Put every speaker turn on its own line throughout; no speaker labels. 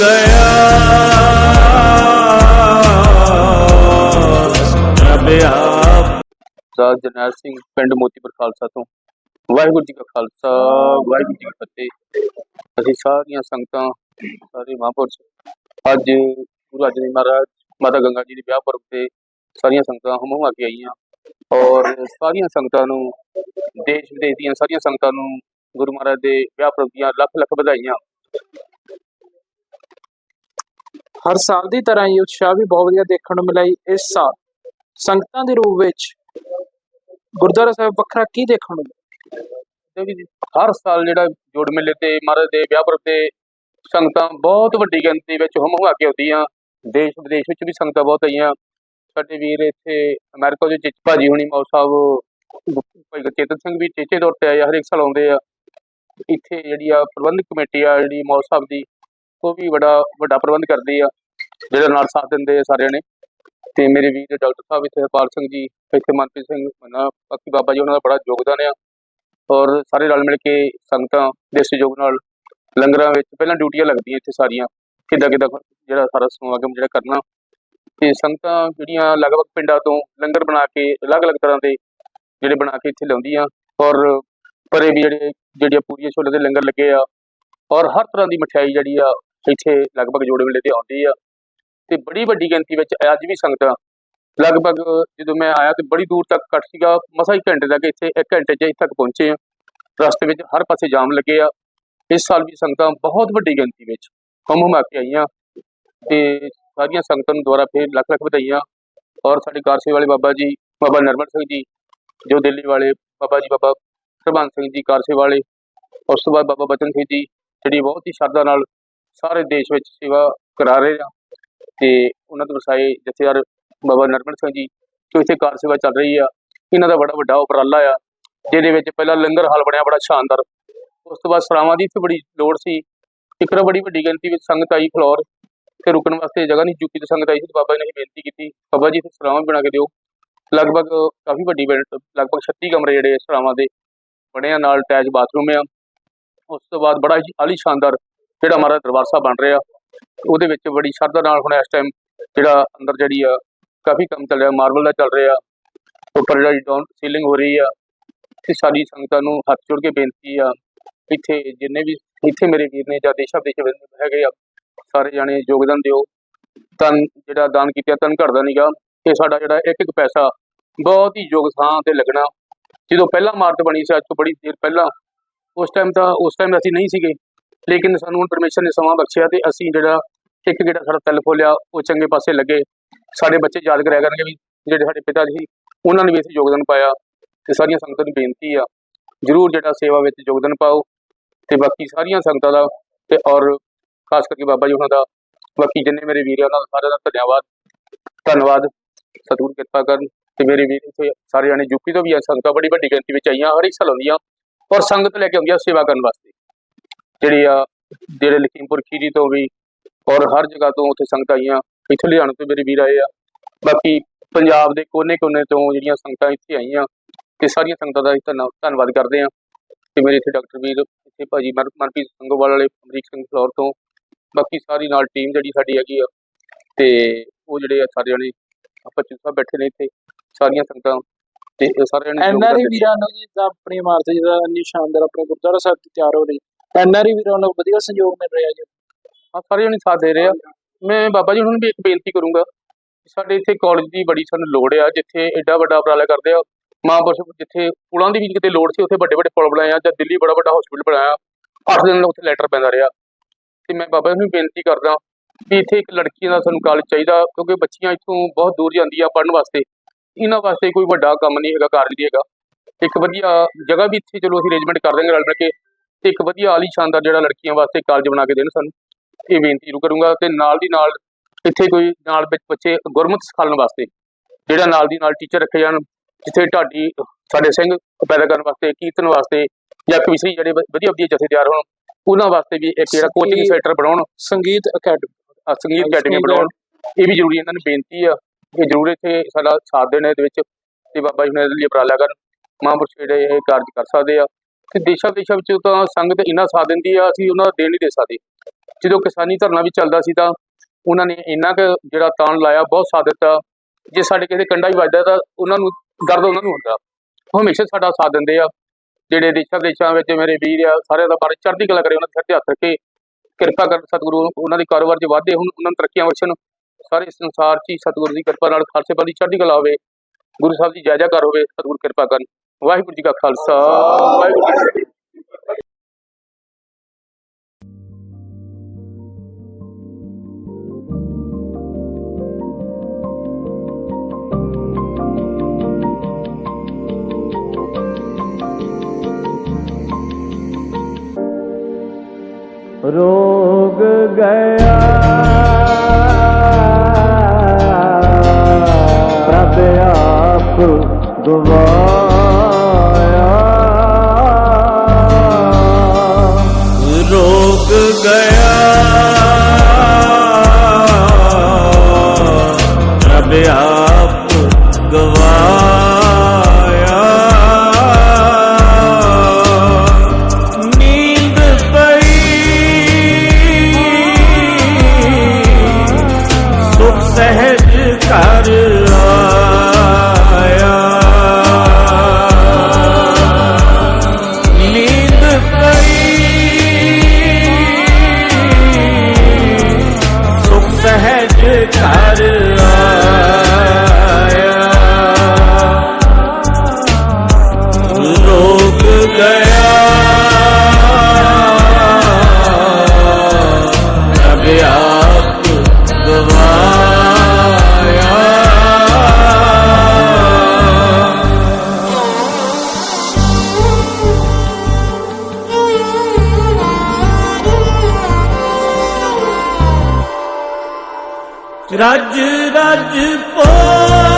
ਗਿਆ
ਸਰਦਾਰ ਜਰਨੈਲ ਸਿੰਘ, ਪਿੰਡ ਮੋਤੀਪੁਰ ਖਾਲਸਾ ਤੋਂ। ਵਾਹਿਗੁਰੂ ਜੀ ਕਾ ਖਾਲਸਾ, ਵਾਹਿਗੁਰੂ ਜੀ ਕੀ ਫਤਿਹ। ਅਸੀਂ ਸਾਰੀਆਂ ਸੰਗਤਾਂ, ਸਾਰੇ ਮਹਾਂਪੁਰਸ਼, ਅੱਜ ਗੁਰੂ ਅਰਜਨ ਦੇਵ ਮਹਾਰਾਜ, ਮਾਤਾ ਗੰਗਾ ਜੀ ਦੇ ਵਿਆਹ ਪਰਬ ਤੇ ਸਾਰੀਆਂ ਸੰਗਤਾਂ ਹਮ ਹਮਾ ਕੇ ਆਈਆਂ। ਔਰ ਸਾਰੀਆਂ ਸੰਗਤਾਂ ਨੂੰ ਦੇਸ਼ ਵਿਦੇਸ਼ ਦੀਆਂ ਸਾਰੀਆਂ ਸੰਗਤਾਂ ਨੂੰ ਗੁਰੂ ਮਹਾਰਾਜ ਦੇ ਵਿਆਹ ਪਰਬ ਦੀਆਂ ਲੱਖ ਲੱਖ ਵਧਾਈਆਂ।
ਹਰ ਸਾਲ ਦੀ ਤਰ੍ਹਾਂ ਹੀ ਉਤਸ਼ਾਹ ਵੀ ਬਹੁਤ ਵਧੀਆ ਦੇਖਣ ਨੂੰ ਮਿਲਿਆ ਇਸ ਸਾਲ। ਸੰਗਤਾਂ ਦੇ ਰੂਪ ਵਿੱਚ ਗੁਰਦੁਆਰਾ ਸਾਹਿਬ ਵੱਖਰਾ ਕੀ ਦੇਖਣ ਨੂੰ ਮਿਲਿਆ?
ਹਰ ਸਾਲ ਜਿਹੜਾ ਜੋੜ ਮੇਲੇ ਤੇ ਮਹਾਰਾਜ ਦੇ ਵਿਆਹ ਪੁਰਬ ਤੇ ਸੰਗਤਾਂ ਬਹੁਤ ਵੱਡੀ ਗਿਣਤੀ ਵਿੱਚ ਹਮ ਹਮਾ ਕੇ ਆਉਂਦੀਆਂ। ਦੇਸ਼ ਵਿਦੇਸ਼ ਵਿੱਚ ਵੀ ਸੰਗਤਾਂ ਬਹੁਤ ਆਈਆਂ। ਸਾਡੇ ਵੀਰ ਇੱਥੇ ਅਮਰੀਕਾ ਦੇ ਚਿੱਚ ਭਾਜੀ ਹੁਣੀ ਮੌ ਸਾਹਿਬ ਭਾਈ ਚੇਤਨ ਸਿੰਘ ਵੀ ਚੇਚੇ ਦੌਰ ਤੇ ਆਏ ਆ, ਹਰੇਕ ਸਾਲ ਆਉਂਦੇ ਆ। ਇੱਥੇ ਜਿਹੜੀ ਆ ਪ੍ਰਬੰਧਕ ਕਮੇਟੀ ਆ ਜਿਹੜੀ ਮੌ ਸਾਹਿਬ ਦੀ ਉਹ ਵੀ ਬੜਾ, ਵੱਡਾ ਪ੍ਰਬੰਧ ਕਰਦੇ ਆ। ਜਿਹੜਾ ਨਾਲ ਸਾਥ ਦਿੰਦੇ ਆ ਸਾਰਿਆਂ ਨੇ। ਤੇ ਮੇਰੇ ਵੀਰ ਡਾਕਟਰ ਸਾਹਿਬ ਇੱਥੇ ਹਰਪਾਲ ਸਿੰਘ ਜੀ, ਇੱਥੇ ਮਨਪ੍ਰੀਤ ਸਿੰਘ ਮੰਨਾ, ਬਾਕੀ ਬਾਬਾ ਜੀ ਉਹਨਾਂ ਦਾ ਬੜਾ ਯੋਗਦਾਨ ਆ। ਔਰ ਸਾਰੇ ਰਲ ਮਿਲ ਕੇ ਸੰਗਤਾਂ ਦੇ ਸਹਿਯੋਗ ਨਾਲ ਲੰਗਰਾਂ ਵਿੱਚ ਪਹਿਲਾਂ ਡਿਊਟੀਆਂ ਲੱਗਦੀਆਂ ਇੱਥੇ ਸਾਰੀਆਂ। ਕਿੱਦਾਂ ਕਿੱਦਾਂ ਜਿਹੜਾ ਸਾਰਾ ਸਮਾਗਮ ਜਿਹੜਾ ਕਰਨਾ। ਤੇ ਸੰਗਤਾਂ ਜਿਹੜੀਆਂ ਲਗਭਗ ਪਿੰਡਾਂ ਤੋਂ ਲੰਗਰ ਬਣਾ ਕੇ ਅਲੱਗ-ਅਲੱਗ ਤਰ੍ਹਾਂ ਦੇ ਜਿਹੜੇ ਬਣਾ ਕੇ ਇੱਥੇ ਲਿਆਉਂਦੀਆਂ। ਔਰ ਪਰੇ ਵੀ ਜਿਹੜੇ, ਜਿਹੜੀਆਂ ਪੂਰੀਆਂ ਛੋਲੇ ਦੇ ਲੰਗਰ ਲੱਗੇ ਆ। ਔਰ ਹਰ ਤਰ੍ਹਾਂ ਦੀ ਮਠਿਆਈ ਜਿਹੜੀ ਆ ਇੱਥੇ ਲਗਭਗ ਜੋੜੇ ਵੇਲੇ ਤੇ ਆਉਂਦੀ ਆ। ਤੇ ਬੜੀ ਵੱਡੀ ਗਿਣਤੀ ਵਿੱਚ ਅੱਜ ਵੀ ਸੰਗਤਾਂ ਲਗਭਗ ਜਦੋਂ ਮੈਂ ਆਇਆ ਤੇ ਬੜੀ ਦੂਰ ਤੱਕ ਕੱਟ ਸੀਗਾ। ਮਸਾ ਹੀ ਘੰਟੇ ਤੱਕ ਇੱਥੇ, ਇੱਕ ਘੰਟੇ 'ਚ ਇੱਥੇ ਤੱਕ ਪਹੁੰਚੇ ਆ। ਰਸਤੇ ਵਿੱਚ ਹਰ ਪਾਸੇ ਜਾਮ ਲੱਗੇ ਆ। ਇਸ ਸਾਲ ਵੀ ਸੰਗਤਾਂ ਬਹੁਤ ਵੱਡੀ ਗਿਣਤੀ ਵਿੱਚ ਹਮ ਹਮਾ ਕੇ ਆਈਆਂ ਤੇ ਸਾਰੀਆਂ ਸੰਗਤਾਂ ਨੂੰ ਦੁਆਰਾ ਫੇਰ ਲੱਖ ਲੱਖ ਵਧਾਈਆਂ। ਔਰ ਸਾਡੇ ਕਾਰਸੇ ਵਾਲੇ ਬਾਬਾ ਜੀ, ਬਾਬਾ ਨਰਮਲ ਸਿੰਘ ਜੀ, ਜੋ ਦਿੱਲੀ ਵਾਲੇ ਬਾਬਾ ਜੀ, ਬਾਬਾ ਸਰਬੰਸ ਸਿੰਘ ਜੀ ਕਾਰਸੇ ਵਾਲੇ, ਉਸ ਤੋਂ ਬਾਅਦ ਬਾਬਾ ਬਚਨ ਸਿੰਘ ਜੀ, ਜਿਹੜੀ ਬਹੁਤ ਹੀ ਸ਼ਰਧਾ ਨਾਲ ਸਾਰੇ ਦੇਸ਼ ਵਿੱਚ ਸੇਵਾ ਕਰਾ ਰਹੇ ਆ ਤੇ ਉਹਨਾਂ ਤੋਂ ਵਸਾਏ ਜਥੇਦਾਰ ਬਾਬਾ ਨਰਮਲ ਸਿੰਘ ਜੀ ਜੋ ਇੱਥੇ ਕਾਰ ਸੇਵਾ ਚੱਲ ਰਹੀ ਆ। ਇਹਨਾਂ ਦਾ ਬੜਾ ਵੱਡਾ ਉਪਰਾਲਾ ਆ, ਜਿਹਦੇ ਵਿੱਚ ਪਹਿਲਾਂ ਲੰਗਰ ਹਾਲ ਬਣਿਆ ਬੜਾ ਸ਼ਾਨਦਾਰ। ਉਸ ਤੋਂ ਬਾਅਦ ਸਰਾਵਾਂ ਦੀ ਇੱਥੇ ਬੜੀ ਲੋੜ ਸੀ। ਇੱਕ ਤਾਂ ਬੜੀ ਵੱਡੀ ਗਿਣਤੀ ਵਿੱਚ ਸੰਗਤ ਆਈ ਫਲੋਰ, ਤੇ ਰੁਕਣ ਵਾਸਤੇ ਜਗ੍ਹਾ ਨਹੀਂ ਚੁੱਕੀ ਤੇ ਸੰਗਤ ਆਈ ਸੀ ਤੇ ਬਾਬਾ ਜੀ ਨੇ ਇਹ ਬੇਨਤੀ ਕੀਤੀ, ਬਾਬਾ ਜੀ ਇੱਥੇ ਸਰਾਵਾਂ ਵੀ ਬਣਾ ਕੇ ਦਿਓ। ਲਗਭਗ ਕਾਫੀ ਵੱਡੀ ਬਿਲਡ ਲਗਭਗ 36 ਕਮਰੇ ਜਿਹੜੇ ਸਰਾਵਾਂ ਦੇ ਬਣੇ ਆ, ਨਾਲ ਅਟੈਚ ਬਾਥਰੂਮ ਆ। ਉਸ ਤੋਂ ਬਾਅਦ ਬੜਾ ਹੀ ਆਲੀ ਸ਼ਾਨਦਾਰ ਜਿਹੜਾ ਹਮਾਰਾ ਦਰਬਾਰ ਸਾਹਿਬ ਬਣ ਰਿਹਾ, ਉਹਦੇ ਵਿੱਚ ਬੜੀ ਸ਼ਰਧਾ ਨਾਲ ਹੁਣ ਇਸ ਟਾਈਮ ਜਿਹੜਾ ਅੰਦਰ ਜਿਹੜੀ ਆ, ਕਾਫੀ ਕੰਮ ਚੱਲ ਰਿਹਾ ਮਾਰਬਲ ਦਾ ਚੱਲ ਰਿਹਾ, ਉੱਪਰ ਜਿਹੜੀ ਡਾਊਨ ਸੀਲਿੰਗ ਹੋ ਰਹੀ ਆ ਤੇ ਸਾਰੀ ਸੰਗਤਾਂ ਨੂੰ ਹੱਥ ਜੋੜ ਕੇ ਬੇਨਤੀ ਆ, ਇੱਥੇ ਜਿੰਨੇ ਵੀ, ਇੱਥੇ ਮੇਰੇ ਵੀਰ ਨੇ ਜਾਂ ਦੇਸ਼ਾਂ ਵਿਦੇਸ਼ਾਂ ਵਿੱਚ ਹੈਗੇ ਆ, ਸਾਰੇ ਜਾਣੇ ਯੋਗਦਾਨ ਦਿਓ ਤਨ ਜਿਹੜਾ ਦਾਨ ਕੀਤਾ ਤਨ ਘਟਦਾ ਨਹੀਂਗਾ ਤੇ ਸਾਡਾ ਜਿਹੜਾ ਇੱਕ ਇੱਕ ਪੈਸਾ ਬਹੁਤ ਹੀ ਯੋਗ ਥਾਂ ਤੇ ਲੱਗਣਾ। ਜਦੋਂ ਪਹਿਲਾਂ ਇਮਾਰਤ ਬਣੀ ਸੀ, ਅੱਜ ਤੋਂ ਬੜੀ ਦੇਰ ਪਹਿਲਾਂ, ਉਸ ਟਾਈਮ ਤਾਂ, ਉਸ ਟਾਈਮ ਅਸੀਂ ਨਹੀਂ ਸੀਗੇ। ਲੇਕਿਨ ਸਾਨੂੰ ਹੁਣ ਪਰਮੇਸ਼ਰ ਨੇ ਸਮਾਂ ਬਖਸ਼ਿਆ ਤੇ ਅਸੀਂ ਜਿਹੜਾ ਇੱਕ ਜਿਹੜਾ ਸਾਡਾ ਤਲ ਫੋਲਿਆ, ਉਹ ਚੰਗੇ ਪਾਸੇ ਲੱਗੇ। ਸਾਡੇ ਬੱਚੇ ਯਾਦ ਕਰਿਆ ਕਰਨਗੇ ਵੀ ਜਿਹੜੇ ਸਾਡੇ ਪਿਤਾ ਜੀ ਉਹਨਾਂ ਨੇ ਵੀ ਇੱਥੇ ਯੋਗਦਾਨ ਪਾਇਆ ਤੇ ਸਾਰੀਆਂ ਸੰਗਤਾਂ ਨੂੰ ਬੇਨਤੀ ਆ। ਜਰੂਰ ਜਿਹੜਾ ਸੇਵਾ ਵਿੱਚ ਯੋਗਦਾਨ ਪਾਓ ਤੇ ਬਾਕੀ ਸਾਰੀਆਂ ਸੰਗਤਾਂ ਦਾ ਤੇ ਔਰ ਖਾਸ ਕਰਕੇ ਬਾਬਾ ਜੀ ਉਹਨਾਂ ਦਾ, ਬਾਕੀ ਜਿੰਨੇ ਮੇਰੇ ਵੀਰ ਆ, ਉਹਨਾਂ ਦਾ ਸਾਰਿਆਂ ਦਾ ਧੰਨਵਾਦ। ਧੰਨਵਾਦ, ਸਤਿਗੁਰ ਕਿਰਪਾ ਕਰਨ ਤੇ ਮੇਰੇ ਵੀਰ ਇੱਥੇ ਸਾਰੇ ਜਾਣੇ ਯੂਪੀ ਤੋਂ ਵੀ ਆ, ਸੰਗਤਾਂ ਬੜੀ ਵੱਡੀ ਗਿਣਤੀ ਵਿੱਚ ਆਈਆਂ, ਹਰ ਇੱਕ ਸਾਲ ਆਉਂਦੀਆਂ ਔਰ ਸੰਗਤ ਲੈ ਕੇ ਆਉਂਦੀਆਂ ਸੇਵਾ ਕਰਨ ਵਾਸਤੇ। ਜਿਹੜੀ ਆ ਜਿਹੜੇ ਲਖੀਮਪੁਰ ਖੀਰੀ ਤੋਂ ਵੀ ਔਰ ਹਰ ਜਗ੍ਹਾ ਤੋਂ ਉੱਥੇ ਸੰਗਤਾਂ ਆਈਆਂ ਇੱਥੇ ਲੁਧਿਆਣੇ ਤੋਂ ਮੇਰੇ ਵੀਰ ਆਏ ਆ। ਬਾਕੀ ਪੰਜਾਬ ਦੇ ਕੋਨੇ-ਕੋਨੇ ਤੋਂ ਜਿਹੜੀਆਂ ਸੰਗਤਾਂ ਇੱਥੇ ਆਈਆਂ ਤੇ ਸਾਰੀਆਂ ਸੰਗਤਾਂ ਦਾ ਅਸੀਂ ਧੰਨ- ਧੰਨਵਾਦ ਕਰਦੇ ਆ ਤੇ ਮੇਰੇ ਇੱਥੇ ਡਾਕਟਰ ਵੀਰ ਇੱਥੇ ਭਾਜੀ ਮਨ- ਮਨਪ੍ਰੀਤ ਸੰਗੋਵਾਲ ਵਾਲੇ ਅਮਰੀਕ ਸਿੰਘ ਫਲੋਰ ਤੋਂ। ਬਾਕੀ ਸਾਰੀ ਨਾਲ ਟੀਮ ਜਿਹੜੀ ਸਾਡੀ ਹੈਗੀ ਆ ਤੇ ਉਹ ਜਿਹੜੇ ਆ ਸਾਰੇ ਜਣੇ ਆਪਾਂ ਚੂਸਾ ਬੈਠੇ ਨੇ ਇੱਥੇ ਸਾਰੀਆਂ ਸੰਗਤਾਂ ਤੇ ਸਾਰੇ ਜਣੇ ਆ।
ਵੀਰਾਂ ਨੂੰ ਜੀ ਆਪਣੀ ਇਮਾਰਤ ਜਿਹੜਾ ਇੰਨੀ ਸ਼ਾਨਦਾਰ ਆਪਣੇ ਗੁਰਦੁਆਰਾ ਸਾਹਿਬ ਤਿਆਰ ਹੋ ਰਹੀ। ਐਨਆਰਆਈ ਵੀਰਾਂ ਨੂੰ ਵਧੀਆ ਸਹਿਯੋਗ ਮਿਲ ਰਿਹਾ ਜੀ।
ਹਾਂ, ਸਾਰੇ ਜਣੇ ਸਾਥ ਦੇ ਰਹੇ ਆ। ਮੈਂ ਬਾਬਾ ਜੀ ਨੂੰ ਵੀ ਇੱਕ ਬੇਨਤੀ ਕਰੂੰਗਾ ਸਾਡੇ ਇੱਥੇ ਕਾਲਜ ਦੀ ਬੜੀ ਸਾਨੂੰ ਲੋੜ ਆ, ਜਿੱਥੇ ਐਡਾ ਵੱਡਾ ਉਪਰਾਲਾ ਕਰਦੇ ਆ। ਮਹਾਂਪੁਰਸ਼ ਜਿੱਥੇ ਪੁਲਾਂ ਦੀ ਵੀ ਕਿਤੇ ਲੋੜ ਸੀ, ਉੱਥੇ ਵੱਡੇ ਵੱਡੇ ਪੁਲ ਬਣਾਏ ਆ, ਜਾਂ ਦਿੱਲੀ ਬੜਾ ਵੱਡਾ ਹਸਪੀਟਲ ਬਣਾਇਆ। ਅੱਠ ਦਿਨ ਉੱਥੇ ਲੈਟਰ ਪੈਂਦਾ ਰਿਹਾ। ਤੇ ਮੈਂ ਬਾਬਾ ਜੀ ਨੂੰ ਬੇਨਤੀ ਕਰਦਾ ਵੀ ਇੱਥੇ ਇੱਕ ਲੜਕੀ ਦਾ ਸਾਨੂੰ ਕਾਲਜ ਚਾਹੀਦਾ, ਕਿਉਂਕਿ ਬੱਚੀਆਂ ਇੱਥੋਂ ਬਹੁਤ ਦੂਰ ਜਾਂਦੀਆਂ ਪੜ੍ਹਨ ਵਾਸਤੇ। ਇਹਨਾਂ ਵਾਸਤੇ ਕੋਈ ਵੱਡਾ ਕੰਮ ਨਹੀਂ ਹੈਗਾ ਕਾਲਜ ਨਹੀਂ ਹੈਗਾ। ਇੱਕ ਵਧੀਆ ਜਗ੍ਹਾ ਵੀ ਇੱਥੇ ਚਲੋ ਅਸੀਂ ਅਰੇਂਜਮੈਂਟ ਕਰ ਦਾਂਗੇ ਰਲ ਮਿਲ ਕੇ। ਤੇ ਇੱਕ ਵਧੀਆ ਆਲੀ ਸ਼ਾਨਦਾਰ ਜਿਹੜਾ ਲੜਕੀਆਂ ਵਾਸਤੇ ਕਾਲਜ ਬਣਾ ਕੇ ਦੇਣ ਸਾਨੂੰ ਇਹ ਬੇਨਤੀ ਜ਼ਰੂਰ ਕਰੂੰਗਾ ਤੇ ਨਾਲ ਦੀ ਨਾਲ ਇੱਥੇ ਕੋਈ ਨਾਲ ਵਿੱਚ ਬੱਚੇ ਗੁਰਮਤਿ ਸਿਖਾਉਣ ਵਾਸਤੇ ਜਿਹੜਾ ਨਾਲ ਦੀ ਨਾਲ ਟੀਚਰ ਰੱਖੇ ਜਾਣ ਜਿੱਥੇ ਢਾਡੀ ਸਾਡੇ ਸਿੰਘ ਪੈਦਾ ਕਰਨ ਵਾਸਤੇ ਕੀਰਤਨ ਵਾਸਤੇ ਜਾਂ ਕਵਿਸ਼ਰੀ ਜਿਹੜੇ ਵਧੀਆ ਵਧੀਆ ਜਥੇ ਤਿਆਰ ਹੋਣ ਉਹਨਾਂ ਵਾਸਤੇ ਵੀ ਇੱਕ ਜਿਹੜਾ ਕੋਚਿੰਗ ਸੈਂਟਰ ਬਣਾਉਣ
ਸੰਗੀਤ ਅਕੈਡਮੀ
ਸੰਗੀਤ ਅਕੈਡਮੀ ਬਣਾਉਣ ਇਹ ਵੀ ਜ਼ਰੂਰੀ ਇਹਨਾਂ ਨੂੰ ਬੇਨਤੀ ਆ ਕਿ ਜ਼ਰੂਰ ਇੱਥੇ ਸਾਡਾ ਸਾਥ ਦੇਣ ਇਹਦੇ ਵਿੱਚ ਤੇ ਬਾਬਾ ਜੀ ਨੇ ਲਈ ਉਪਰਾਲਾ ਕਰਨ ਮਹਾਂਪੁਰਸ਼ ਜਿਹੜੇ ਇਹ ਕਾਰਜ ਕਰ ਸਕਦੇ ਆ। ਤੇ ਦੇਸ਼ਾਂ ਵਿਦੇਸ਼ਾਂ ਵਿੱਚ ਤਾਂ ਸੰਗਤ ਇੰਨਾ ਸਾਥ ਦਿੰਦੀ ਆ, ਅਸੀਂ ਉਹਨਾਂ ਦਾ ਦੇਣ ਨਹੀਂ ਦੇ ਸਕਦੇ। ਜਦੋਂ ਕਿਸਾਨੀ ਧਰਨਾ ਵੀ ਚੱਲਦਾ ਸੀ ਤਾਂ ਉਹਨਾਂ ਨੇ ਇੰਨਾ ਕੁ ਜਿਹੜਾ ਤਾਣ ਲਾਇਆ, ਬਹੁਤ ਸਾਥ ਦਿੱਤਾ। ਜੇ ਸਾਡੇ ਕਿਸੇ ਦੇ ਕੰਡਾ ਵੀ ਵੱਜਦਾ ਤਾਂ ਉਹਨਾਂ ਨੂੰ ਦਰਦ ਉਹਨਾਂ ਨੂੰ ਹੁੰਦਾ। ਉਹ ਹਮੇਸ਼ਾ ਸਾਡਾ ਸਾਥ ਦਿੰਦੇ ਆ। ਜਿਹੜੇ ਦੇਸ਼ਾਂ ਵਿਦੇਸ਼ਾਂ ਵਿੱਚ ਮੇਰੇ ਵੀਰ ਆ, ਸਾਰਿਆਂ ਦਾ ਬਾਰੇ ਚੜ੍ਹਦੀ ਕਲਾ ਕਰੇ, ਉਹਨਾਂ ਦੇ ਸਿਰ ਤੇ ਹੱਥ ਰੱਖੇ। ਕਿਰਪਾ ਕਰ ਸਤਿਗੁਰੂ, ਉਹਨਾਂ ਦੇ ਕਾਰੋਬਾਰ 'ਚ ਵਾਧੇ ਹੁਣ, ਉਹਨਾਂ ਨੂੰ ਤਰੱਕੀਆਂ ਬਖਸ਼ਣ। ਸਾਰੇ ਸੰਸਾਰ 'ਚ ਹੀ ਸਤਿਗੁਰੂ ਦੀ ਕਿਰਪਾ ਨਾਲ ਖਾਲਸੇ ਪੰਥ ਦੀ ਚੜ੍ਹਦੀ ਕਲਾ ਹੋਵੇ। ਗੁਰੂ ਸਾਹਿਬ ਦੀ ਜੈ ਜੈਕਾਰ ਹੋਵੇ, ਸਤਿਗੁਰੂ ਕਿਰਪਾ ਕਰਨ। ਵਾਹਿਗੁਰੂ ਜੀ ਕਾ ਖਾਲਸਾ ਵਾਹਿਗੁਰੂ ਜੀ
ਰੋਗ ਗਿਆ। ਪ੍ਰਭ ਆਪ ਦੁਆ ਆਇਆ ਰੋਕ ਗਿਆ ਰਬ ਆ রাজ
রাজ পো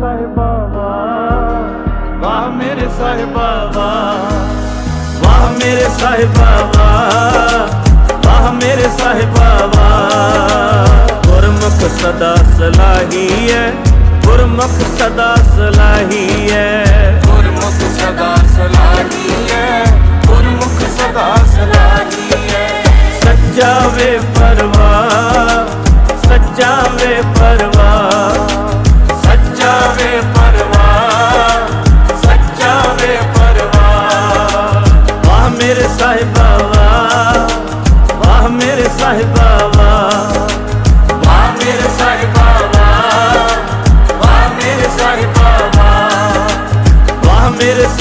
ਸਾਹਿਬਾ ਵਾਹ ਮੇਰੇ ਸਾਹਿਬਾ ਵਾਹ ਮੇਰੇ ਸਾਹਿਬਾ ਵਾਹ ਮੇਰੇ ਸਾਹਿਬਾ ਗੁਰਮੁਖ ਸਦਾ ਸਲਾਹੀ ਹੈ ਗੁਰਮੁਖ ਸਦਾ ਸਲਾਹੀ ਹੈ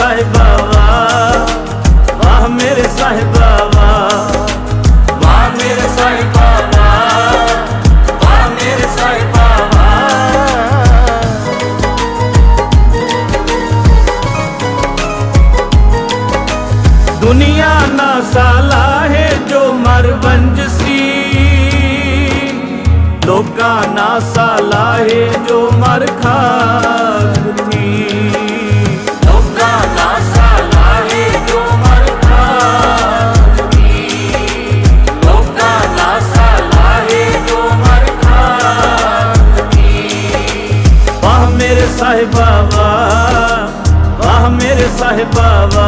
साहिबा वाह वाह
मेरे साहिबा वाह वाह मेरे साहिबा दुनिया ना
साला है जो मरवंज सी। लोका ना साला
है जो मर खा ਸਾਹਿਬਾਵਾ।